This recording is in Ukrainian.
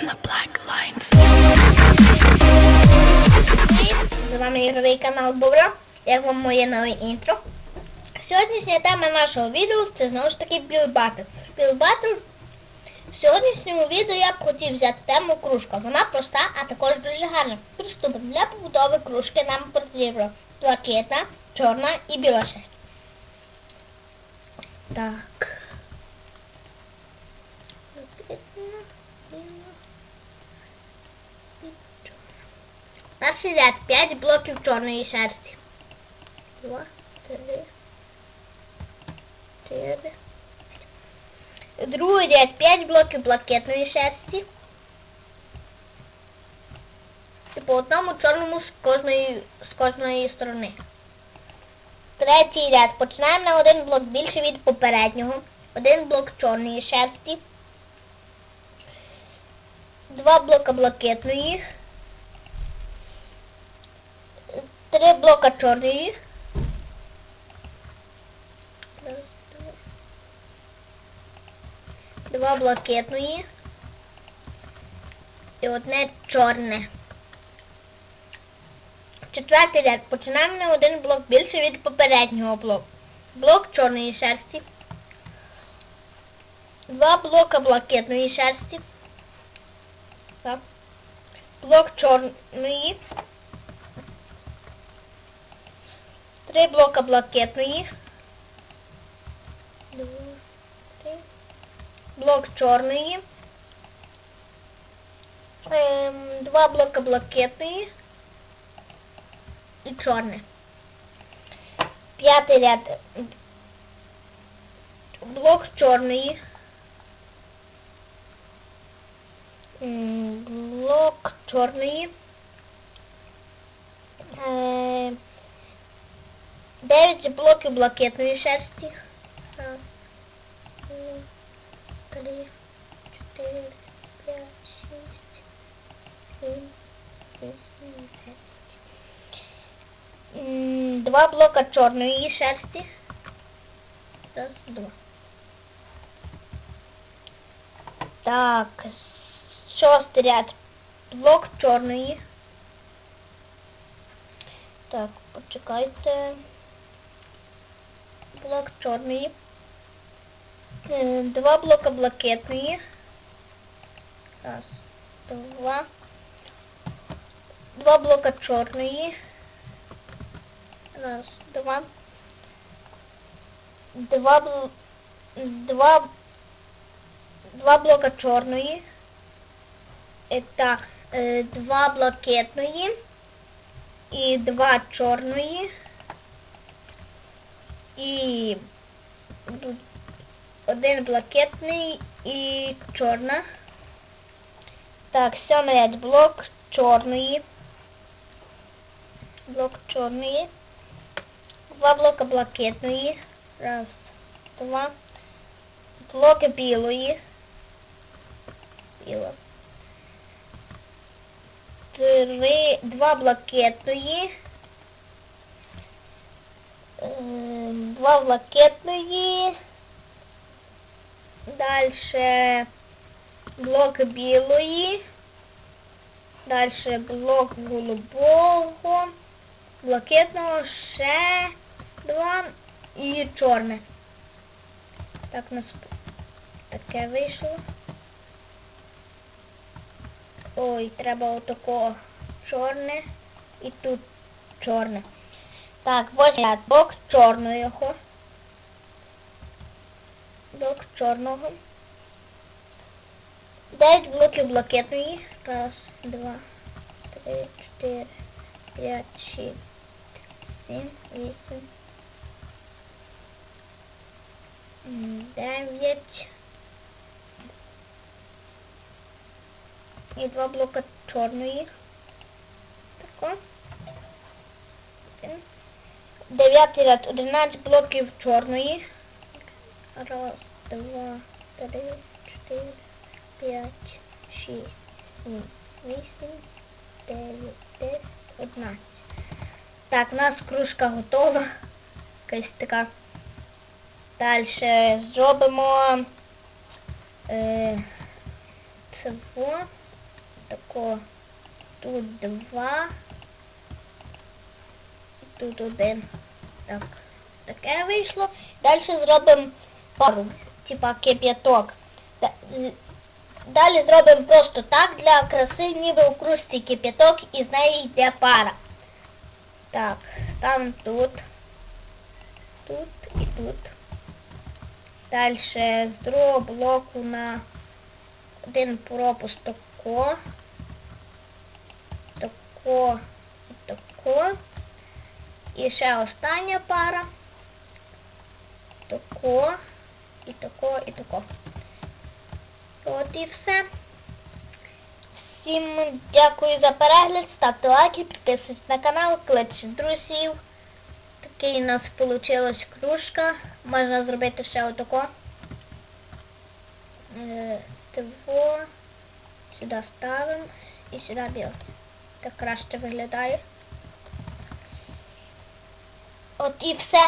The Black Lines. З вами ігровий канал Бобра. Як вам моє нове інтро? Сьогоднішня тема нашого відео це знову ж таки білбатл. Білбатл в сьогоднішньому відео я б хотів взяти тему кружка. Вона проста, а також дуже гарна. Приступимо. Для побудови кружки нам потрібно блакитна, чорна і біла шерсть. Так. Блакитна, біла і чорна. Перший ряд 5 блоків чорної шерсті. Два, три, чотири. Другий ряд 5 блоків блакитної шерсті. І по одному чорному з кожної, з кожної сторони. Третій ряд. Починаємо на один блок більше від попереднього. Один блок чорної шерсті. Два блока блакитної. Три блока чорної. Раз, два. Два блакитної. І одне чорне. Четвертий ряд. Починаємо на один блок більше від попереднього блоку. Блок чорної шерсті. Два блока блакитної шерсті. Так. Блок чорної. Три блока блакитної. Два, три. Блок чорної. Ем, два блока блакитної. І чорне. П'ятий ряд. Блок чорної. Блок чорної. Ем, 9 блоки блакитної шерсти. 3, 4, 5, 6, 7, 8, 9. Два блока чорної шерсти. Раз, два. Так, шостий ряд. Блок черный. Так, почекайте. Блок чорної. Е, Два блока блакитної. Раз, два. Два блока чорної. Раз, два. Два бл... Два... Два блока чорної. Е, Так, е, два блакитної. І два чорної. І один блакитний і чорна. Так, сьомий ряд блок чорної. Блок чорної. Два блока блакитної. Раз, два. Блоки білої. Біла. Три, два блакитної. Ем, Два блакитної. Дальше блок білої. Дальше блок голубого. Блакитного ще два і чорне. Так у нас таке вийшло. Ой, треба отако чорне і тут чорне. Так, ряд блок чорного. Блок чорного. Дев'ять блоків блакитної. Раз, два, три, чотири, п'ять, шість, сім, вісім. Дев'ять. І два блока чорної. Тако. Дев'ятий ряд. 11 блоків чорної. Раз, два, три, чотири, п'ять, шість, сім, вісім, дев'ять, десять, одинадцять. Так, у нас кружка готова. Якась така. Далі зробимо е, цього тако. Тут два. Тут один. Так. Таке вийшло. Далі зробимо пару, типа кип'яток. Та- з- Далі зробимо просто так для краси, ніби у кружці кип'яток і з неї йде пара. Так, ставимо тут. Тут і тут. Далі з другого блоку на один пропуск тако. Тако і тако. І ще остання пара. Тако. І тако, і тако. От і все. Всім дякую за перегляд, ставте лайки, підписуйтесь на канал, кличте друзів. Такий у нас вийшла кружка. Можна зробити ще отако. Е, Того. Сюди ставимо і сюди біле. Так краще виглядає. От і все.